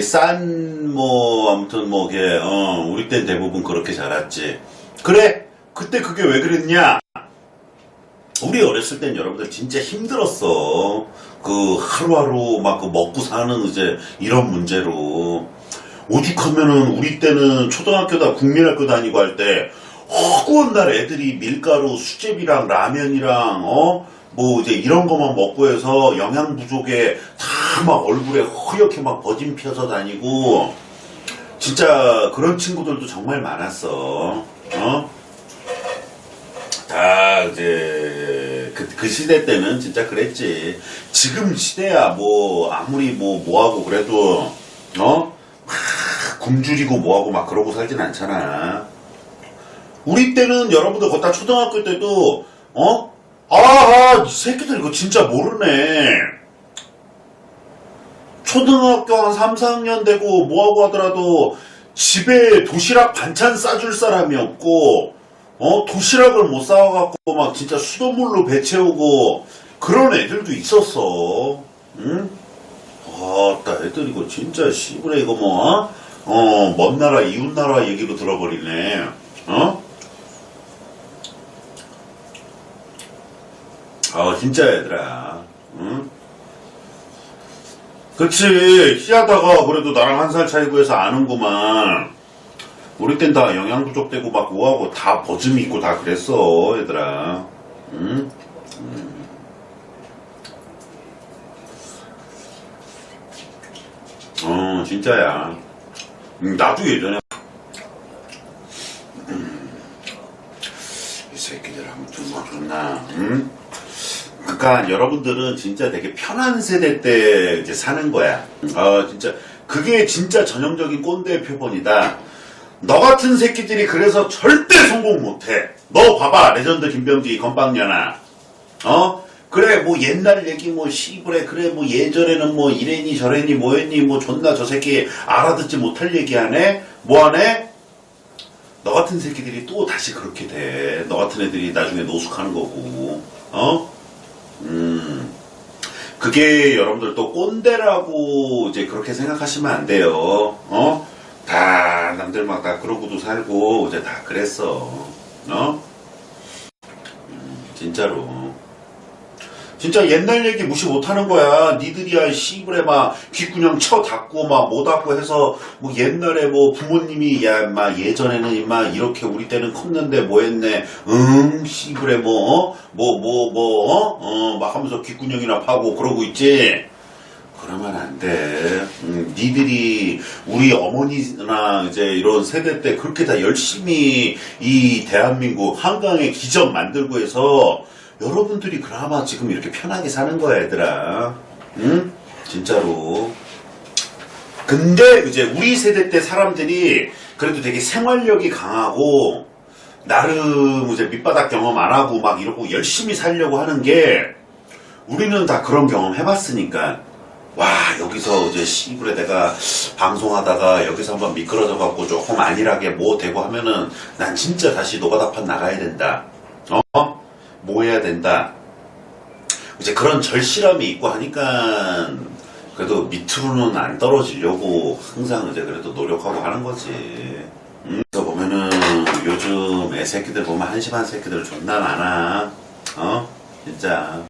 싼, 뭐, 아무튼 뭐, 이게, 어, 우리 땐 대부분 그렇게 자랐지. 그래! 그때 그게 왜 그랬냐? 우리 어렸을 땐 여러분들 진짜 힘들었어. 그, 하루하루 막 그 먹고 사는 이제 이런 문제로. 오죽하면은 우리 때는 초등학교다 국민학교 다니고 할 때, 허구한 날 애들이 밀가루, 수제비랑 라면이랑, 어? 뭐 이제 이런 거만 먹고 해서 영양 부족에 다 막 얼굴에 허옇게 막 버짐 펴서 다니고, 진짜 그런 친구들도 정말 많았어. 어? 다 이제 그, 그 시대 때는 진짜 그랬지. 지금 시대야 뭐 아무리 뭐 뭐하고 그래도 어? 막 굶주리고 뭐하고 막 그러고 살진 않잖아. 우리 때는 여러분들 걷다 초등학교 때도 어? 아, 아, 이 새끼들 이거 진짜 모르네. 초등학교 한 3, 4학년 되고 뭐하고 하더라도 집에 도시락 반찬 싸줄 사람이 없고 어 도시락을 못 싸워갖고 막 진짜 수돗물로 배 채우고 그런 애들도 있었어 응? 아따 애들 이거 진짜 씨부레 이거 뭐 어? 먼 나라 이웃 나라 얘기로 들어버리네 어? 아 진짜 얘들아 응? 그치 희하다가 그래도 나랑 한 살 차이고 해서 아는구만 우리 땐 다 영양 부족되고 막 뭐하고 다 버짐 있고 다 그랬어 얘들아 응? 음. 어 진짜야 음, 나도 예전에 음, 이 새끼들 아무튼 뭐 좋나 응? 그러니까 여러분들은 진짜 되게 편한 세대 때 이제 사는 거야. 어, 진짜 그게 진짜 전형적인 꼰대 표본이다. 너 같은 새끼들이 그래서 절대 성공 못해. 너 봐봐 레전드 김병지 건빵년아. 어? 그래 뭐 옛날 얘기 뭐 시부래 그래 뭐 예전에는 뭐 이래니 저래니 뭐했니 뭐 존나 저 새끼 알아듣지 못할 얘기하네 뭐하네 너 같은 새끼들이 또 다시 그렇게 돼. 너 같은 애들이 나중에 노숙하는 거고, 어? 음. 그게 여러분들 또 꼰대라고 이제 그렇게 생각하시면 안 돼요. 어? 다 남들 막 다 그러고도 살고 이제 다 그랬어. 어? 음, 진짜로. 진짜 옛날 얘기 무시 못하는 거야. 니들이야 씨부레 막 귓구녕 쳐 닫고 막못 닫고 해서 뭐 옛날에 뭐 부모님이 야 막 예전에는 임마 이렇게 우리 때는 컸는데 뭐 했네. 응 씨부레 뭐뭐뭐 뭐어막 하면서 귓구녕이나 파고 그러고 있지. 그러면 안 돼. 음, 니들이 우리 어머니나 이제 이런 세대 때 그렇게 다 열심히 이 대한민국 한강의 기적 만들고 해서 여러분들이 그나마 지금 이렇게 편하게 사는 거야, 얘들아. 응? 진짜로. 근데 이제 우리 세대 때 사람들이 그래도 되게 생활력이 강하고 나름 이제 밑바닥 경험 안 하고 막 이러고 열심히 살려고 하는 게 우리는 다 그런 경험 해봤으니까 와 여기서 이제 시부레 내가 방송하다가 여기서 한번 미끄러져 갖고 조금 안일하게 뭐 되고 하면은 난 진짜 다시 노가다판 나가야 된다 어? 뭐 해야 된다. 이제 그런 절실함이 있고 하니까 그래도 밑으로는 안 떨어지려고 항상 이제 그래도 노력하고 하는 거지. 음, 그래서 보면은 요즘 애 새끼들 보면 한심한 새끼들 존나 많아. 어? 진짜